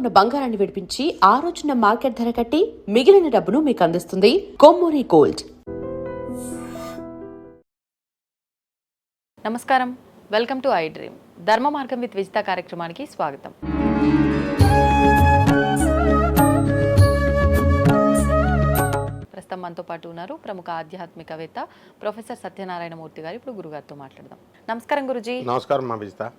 ఉన్న బంగారాన్ని విడిపించి ఆ రోజున మార్కెట్ ధర కట్టి మిగిలిన డబ్బును మీకు అందిస్తుంది కొమ్మూరి గోల్డ్. నమస్కారం. Welcome to I dream. ధర్మ మార్గం విత్ విజిత కార్యక్రమానికి స్వాగతం. ప్రస్తుతం మనతో పాటు ఉన్నారు ప్రముఖ ఆధ్యాత్మికవేత్త ప్రొఫెసర్ సత్యనారాయణ మూర్తి గారు. ఇప్పుడు గురుగారితో మాట్లాడదాం. నమస్కారం గురుజీ. నమస్కారం మా విజిత.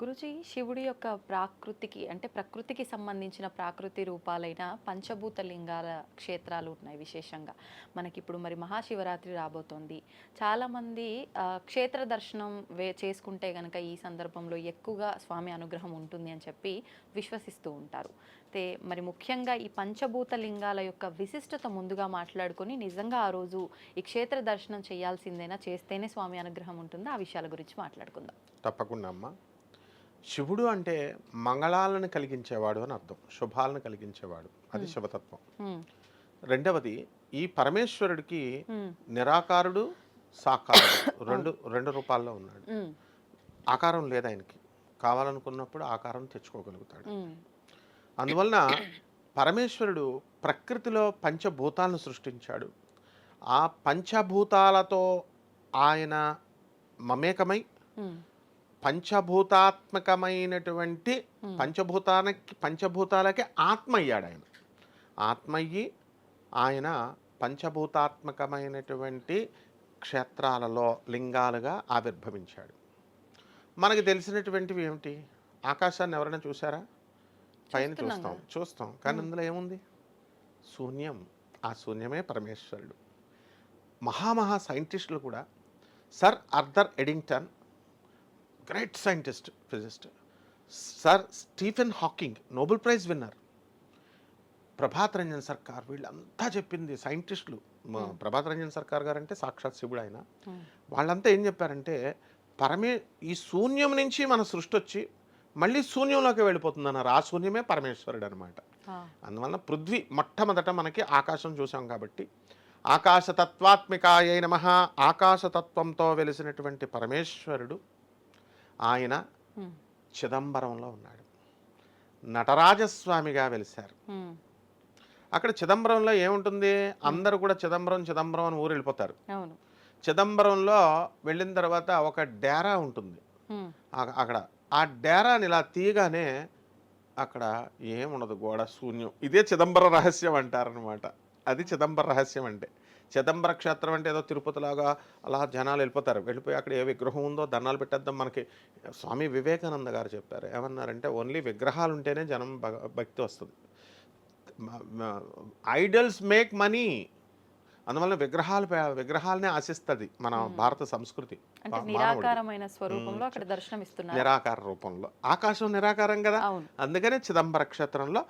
గురుజీ శివుడి యొక్క ప్రాకృతికి అంటే ప్రకృతికి సంబంధించిన ప్రాకృతి రూపాలైన పంచభూత లింగాల క్షేత్రాలు ఉన్నాయి విశేషంగా. మనకి ఇప్పుడు మరి మహాశివరాత్రి రాబోతోంది. చాలామంది క్షేత్ర దర్శనం వే చేసుకుంటే కనుక ఈ సందర్భంలో ఎక్కువగా స్వామి అనుగ్రహం ఉంటుంది అని చెప్పి విశ్వసిస్తూ ఉంటారు. అయితే మరి ముఖ్యంగా ఈ పంచభూత లింగాల యొక్క విశిష్టత ముందుగా మాట్లాడుకొని నిజంగా ఆ రోజు ఈ క్షేత్ర దర్శనం చేయాల్సిందేనా చేస్తేనే స్వామి అనుగ్రహం ఉంటుందో ఆ విషయాల గురించి మాట్లాడుకుందాం. తప్పకుండా అమ్మా. శివుడు అంటే మంగళాలను కలిగించేవాడు అని అర్థం శుభాలను కలిగించేవాడు అది శివతత్వం. రెండవది ఈ పరమేశ్వరుడికి. నిరాకారుడు సాకారుడు రెండు రెండు రూపాల్లో ఉన్నాడు. ఆకారం లేదు ఆయనకి కావాలనుకున్నప్పుడు ఆకారం తెచ్చుకోగలుగుతాడు. అందువలన పరమేశ్వరుడు ప్రకృతిలో పంచభూతాలను సృష్టించాడు ఆ పంచభూతాలతో ఆయన మమేకమై. పంచభూతాత్మకమైనటువంటి పంచభూతానికి పంచభూతాలకి ఆత్మ అయ్యాడు ఆయన. ఆత్మ అయ్యి ఆయన పంచభూతాత్మకమైనటువంటి క్షేత్రాలలో లింగాలుగా ఆవిర్భవించాడు. మనకి తెలిసినటువంటివి ఏమిటి? ఆకాశాన్ని ఎవరైనా చూసారా పైన చూస్తాం చూస్తాం. కానీ అందులో ఏముంది? శూన్యం. ఆ శూన్యమే పరమేశ్వరుడు. మహామహా సైంటిస్టులు కూడా sir Arthur Eddington great scientist physicist sir Stephen Hawking Nobel prize winner Prabhat Ranjan Sarkar వీళ్ళంతా చెప్పింది సైంటిస్టులు ప్రభాత్ రంజన్ సర్కార్ గారు అంటే సాక్షాత్ శివుడు ఆయన. Hmm. వాళ్ళంతా ఏం చెప్పారంటే పరమే ఈ శూన్యం నుంచి మన సృష్టి వచ్చి మళ్ళీ శూన్యంలోకి వెళ్ళిపోతుంది అన్నారు ఆ. శూన్యమే పరమేశ్వరుడు అనమాట. అందువలన పృథ్వీ మొట్టమొదట మనకి ఆకాశం చూసాం కాబట్టి ఆకాశతత్వాత్మికాయ నమ ఆకాశతత్వంతో వెలిసినటువంటి పరమేశ్వరుడు ఆయన. చిదంబరంలో ఉన్నాడు. నటరాజస్వామిగా వెలిశారు. అక్కడ చిదంబరంలో ఏముంటుంది? అందరూ కూడా చిదంబరం చిదంబరం అని ఊరు వెళ్ళిపోతారు. చిదంబరంలో వెళ్ళిన తర్వాత ఒక డేరా ఉంటుంది. అక్కడ. ఆ డేరాని ఇలా తీయగానే అక్కడ ఏముండదు గోడ శూన్యం. ఇదే చిదంబర రహస్యం అంటారనమాట అది చిదంబర రహస్యం అంటే. చిదంబర క్షేత్రం అంటే ఏదో తిరుపతిలాగా అలా జనాలు వెళ్ళిపోతారు. వెళ్ళిపోయి అక్కడ ఏ విగ్రహం ఉందో దండాలు పెట్టేద్దాం మనకి. స్వామి వివేకానంద గారు చెప్పారు ఏమన్నారంటే ఓన్లీ విగ్రహాలు ఉంటేనే జనం భగ- భక్తి వస్తుంది. ఐడల్స్ మేక్ మనీ అందువల్ల విగ్రహాలు విగ్రహాలనే ఆశిస్తుంది మన భారత సంస్కృతి. నిరాకారమైన స్వరూపంలో అక్కడ దర్శనం ఇస్తున్నారు నిరాకార రూపంలో. ఆకాశం నిరాకారం కదా? అందుకనే చిదంబర క్షేత్రంలో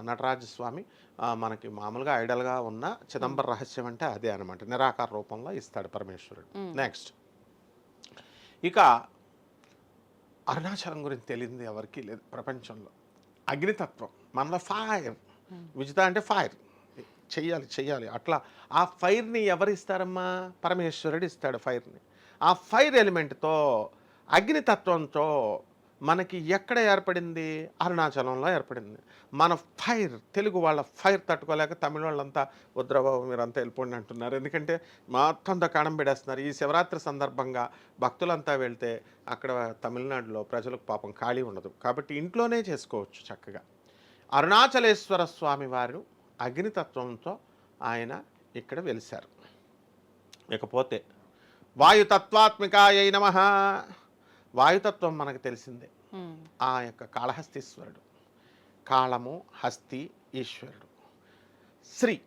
నటరాజస్వామి ఆ, మనకి మామూలుగా ఐడల్గా ఉన్న చిదంబర రహస్యం అంటే అదే అనమాట నిరాకార రూపంలో ఇస్తాడు పరమేశ్వరుడు. నెక్స్ట్. ఇక అరుణాచలం గురించి తెలియదు ఎవరికీ లేదు ప్రపంచంలో. అగ్నితత్వం. మనలో ఫైర్. విజిత అంటే ఫైర్. చెయ్యాలి చెయ్యాలి. అట్లా ఆ ఫైర్ని ఎవరు ఇస్తారమ్మా పరమేశ్వరుడు ఇస్తాడు ఫైర్ని. ఆ ఫైర్ ఎలిమెంట్తో అగ్నితత్వంతో మనకి ఎక్కడ ఏర్పడింది? అరుణాచలంలో ఏర్పడింది. మన ఫైర్ తెలుగు వాళ్ళ ఫైర్ తట్టుకోలేక తమిళ వాళ్ళంతా వద్రబాబు మీరంతా వెళ్ళిపోండి అంటున్నారు. ఎందుకంటే మొత్తంతో కాణం పెడేస్తున్నారు. ఈ శివరాత్రి సందర్భంగా భక్తులంతా వెళ్తే అక్కడ తమిళనాడులో ప్రజలకు పాపం ఖాళీ ఉండదు. కాబట్టి ఇంట్లోనే చేసుకోవచ్చు చక్కగా. అరుణాచలేశ్వర స్వామి వారు అగ్నితత్వంతో ఆయన ఇక్కడ వెలిశారు. ఇకపోతే వాయుతత్వాత్మికాయ నమ. వాయుతత్వం మనకు తెలిసిందే. ఆ యొక్క కాళహస్తీశ్వరుడు కాళము హస్తి ఈశ్వరుడు. శ్రీ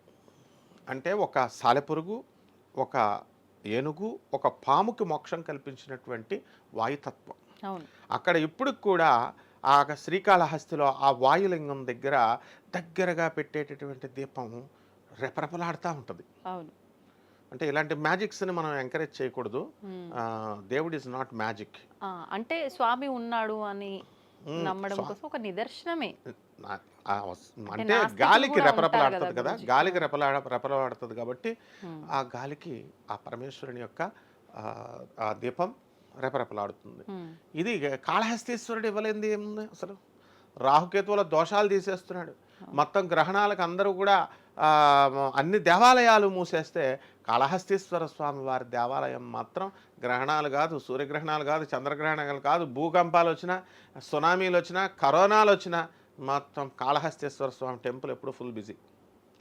అంటే ఒక సాలెపురుగు ఒక ఏనుగు ఒక పాముకి మోక్షం కల్పించినటువంటి వాయుతత్వం. అక్కడ ఇప్పుడు కూడా ఆ శ్రీకాళహస్తిలో ఆ వాయులింగం దగ్గర దగ్గరగా పెట్టేటటువంటి దీపం రెపరెపలాడుతూ ఉంటుంది. అవును. అంటే ఇలాంటి మ్యాజిక్స్ని మనం ఎంకరేజ్ చేయకూడదు. దేవుడ్ ఈజ్ నాట్ మ్యాజిక్. అంటే స్వామి ఉన్నాడు అని మ్మ్. నమ్మడం కోసం ఒక నిదర్శనమే. అంటే గాలికి రెపరెపలాడుతుంది కదా. గాలికి రెపలాడ రెపలాడుతుంది కాబట్టి. ఆ గాలికి ఆ పరమేశ్వరుని యొక్క ఆ దీపం రెపరెపలాడుతుంది. ఇది కాళహస్తీశ్వరుడు ఇవ్వలేంది ఏముంది అసలు? రాహుకేతువుల దోషాలు తీసేస్తున్నాడు. మొత్తం గ్రహణాలకు అందరూ కూడా అన్ని దేవాలయాలు మూసేస్తే కాళహస్తీశ్వర స్వామి వారి దేవాలయం మాత్రం గ్రహణాలు కాదు సూర్యగ్రహణాలు కాదు చంద్రగ్రహణాలు కాదు భూకంపాలు వచ్చినా సునామీలు వచ్చినా కరోనాలు వచ్చినా మొత్తం కాళహస్తీశ్వర స్వామి టెంపుల్ ఎప్పుడు ఫుల్ బిజీ.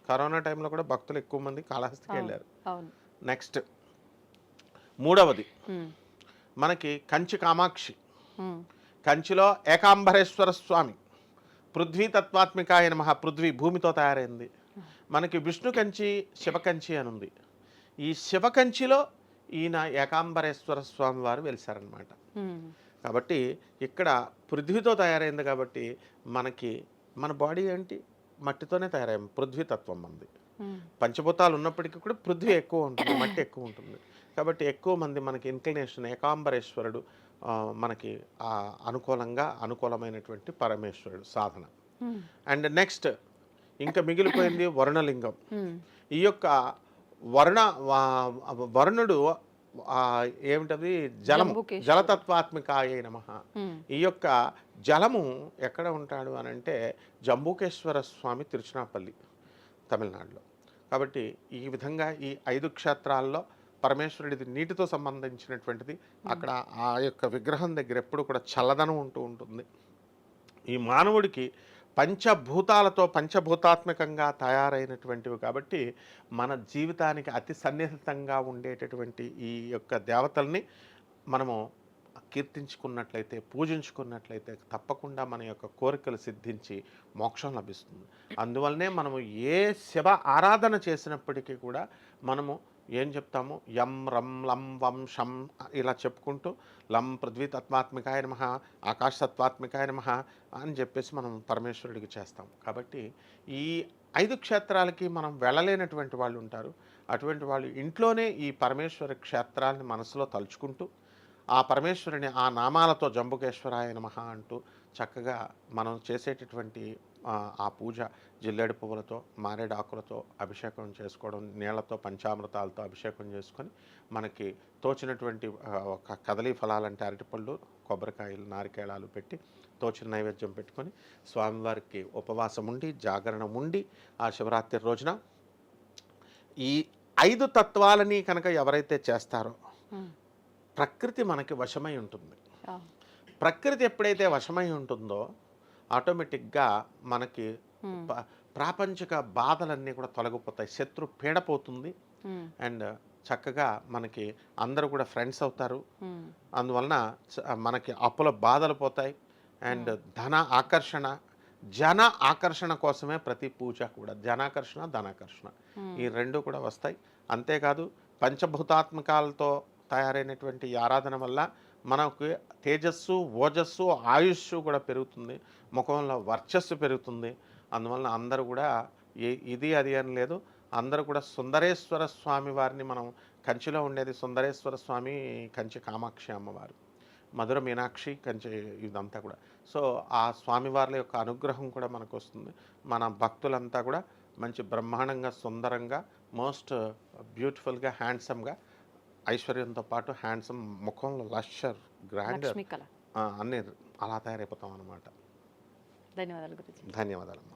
కరోనా టైంలో కూడా భక్తులు ఎక్కువ మంది కాళహస్తికి వెళ్ళారు. నెక్స్ట్ మూడవది. మనకి కంచి కామాక్షి. కంచిలో ఏకాంబరేశ్వర స్వామి పృథ్వీ తత్వాత్మికాయ నమః పృథ్వీ భూమితో తయారైంది. మనకి విష్ణు కంచి శివకంచి అని ఉంది. ఈ శివకంచిలో ఈయన ఏకాంబరేశ్వర స్వామి వారు వెలిసారనమాట ఉమ్, కాబట్టి ఇక్కడ పృథ్వీతో తయారైంది కాబట్టి మనకి మన బాడీ ఏంటి? మట్టితోనే తయారైంది పృథ్వీ తత్వం ఉమ్, పంచభూతాలు ఉన్నప్పటికీ కూడా పృథ్వీ ఎక్కువ ఉంటుంది మట్టి ఎక్కువ ఉంటుంది. కాబట్టి ఎక్కువ మంది మనకి ఇన్క్లినేషన్ ఏకాంబరేశ్వరుడు మనకి అనుకూలంగా అనుకూలమైనటువంటి పరమేశ్వరుడు సాధన. అండ్ నెక్స్ట్ ఇంకా మిగిలిపోయింది వరుణలింగం. ఈ యొక్క వరుణ వరుణుడు ఏమిటది? జలము. జలతత్వాత్మికాయ నమ. ఈ యొక్క జలము ఎక్కడ ఉంటాడు అని అంటే జంబూకేశ్వర స్వామి తిరుచినాపల్లి తమిళనాడులో. కాబట్టి ఈ విధంగా ఈ ఐదు క్షేత్రాల్లో పరమేశ్వరుడిది నీటితో సంబంధించినటువంటిది. అక్కడ ఆ యొక్క విగ్రహం దగ్గర ఎప్పుడు కూడా చల్లదనం ఉంటూ ఉంటుంది. ఈ మానవుడికి పంచభూతాలతో పంచభూతాత్మకంగా తయారైనటువంటివి కాబట్టి మన జీవితానికి అతి సన్నిహితంగా ఉండేటటువంటి ఈ యొక్క దేవతల్ని మనము కీర్తించుకున్నట్లయితే పూజించుకున్నట్లయితే తప్పకుండా మన యొక్క కోరికలు సిద్ధించి మోక్షం లభిస్తుంది. అందువల్లనే మనము ఏ శివ ఆరాధన చేసినప్పటికీ కూడా మనము ఏం చెప్తాము? యం రం లం వం షం ఇలా చెప్పుకుంటూ లం పృథ్వీ తత్వాత్మికాయ నమ ఆకాశ తత్వాత్మికాయ నమ అని చెప్పేసి మనం పరమేశ్వరుడికి చేస్తాం. కాబట్టి ఈ ఐదు క్షేత్రాలకి మనం వెళ్ళలేనటువంటి వాళ్ళు ఉంటారు. అటువంటి వాళ్ళు ఇంట్లోనే ఈ పరమేశ్వర క్షేత్రాన్ని మనసులో తలుచుకుంటూ ఆ పరమేశ్వరుని ఆ నామాలతో జంబుకేశ్వరాయ నమ అంటూ చక్కగా మనం చేసేటటువంటి ఆ, పూజ జిల్లేడు పువ్వులతో మారేడు ఆకులతో అభిషేకం చేసుకోవడం నీళ్ళతో పంచామృతాలతో అభిషేకం చేసుకొని మనకి తోచినటువంటి ఒక కదలీ ఫలాలంటే అరటిపళ్ళు కొబ్బరికాయలు నారికేళాలు పెట్టి తోచిన నైవేద్యం పెట్టుకొని స్వామివారికి ఉపవాసం ఉండి జాగరణ ఉండి ఆ శివరాత్రి రోజున ఈ ఐదు తత్వాలని కనుక ఎవరైతే చేస్తారో ప్రకృతి మనకి వశమై ఉంటుంది. ప్రకృతి ఎప్పుడైతే వశమై ఉంటుందో ఆటోమేటిక్గా మనకి ప్రాపంచిక బాధలన్నీ కూడా తొలగిపోతాయి. శత్రు పీడ పోతుంది. ఉమ్, అండ్ చక్కగా మనకి అందరూ కూడా ఫ్రెండ్స్ అవుతారు. అందువలన మనకి అప్పుల బాధలు పోతాయి. అండ్ ధన ఆకర్షణ జన ఆకర్షణ కోసమే ప్రతి పూజ కూడా. జనాకర్షణ ధనాకర్షణ ఈ రెండు కూడా వస్తాయి. అంతేకాదు పంచభూతాత్మకాలతో తయారైనటువంటి ఆరాధన వల్ల మనకు తేజస్సు ఓజస్సు ఆయుష్ కూడా పెరుగుతుంది. ముఖంలో వర్చస్సు పెరుగుతుంది. అందువలన అందరూ కూడా ఇది అది అని లేదు. అందరూ కూడా సుందరేశ్వర స్వామి వారిని మనం కంచిలో ఉండేది సుందరేశ్వర స్వామి కంచి కామాక్షి అమ్మవారు. మధుర మీనాక్షి కంచి ఇదంతా కూడా. సో ఆ స్వామివార్ల యొక్క అనుగ్రహం కూడా మనకు వస్తుంది. మన భక్తులంతా కూడా మంచి బ్రహ్మాండంగా సుందరంగా మోస్ట్ బ్యూటిఫుల్గా హ్యాండ్సమ్గా ఐశ్వర్యంతో పాటు హ్యాండ్సమ్ ముఖంలో లషర్ లక్ష్మీ కళ. అన్నీ అలా తయారైపోతాం అన్నమాట ధన్యవాదాలు గురించి ధన్యవాదాలమ్మా.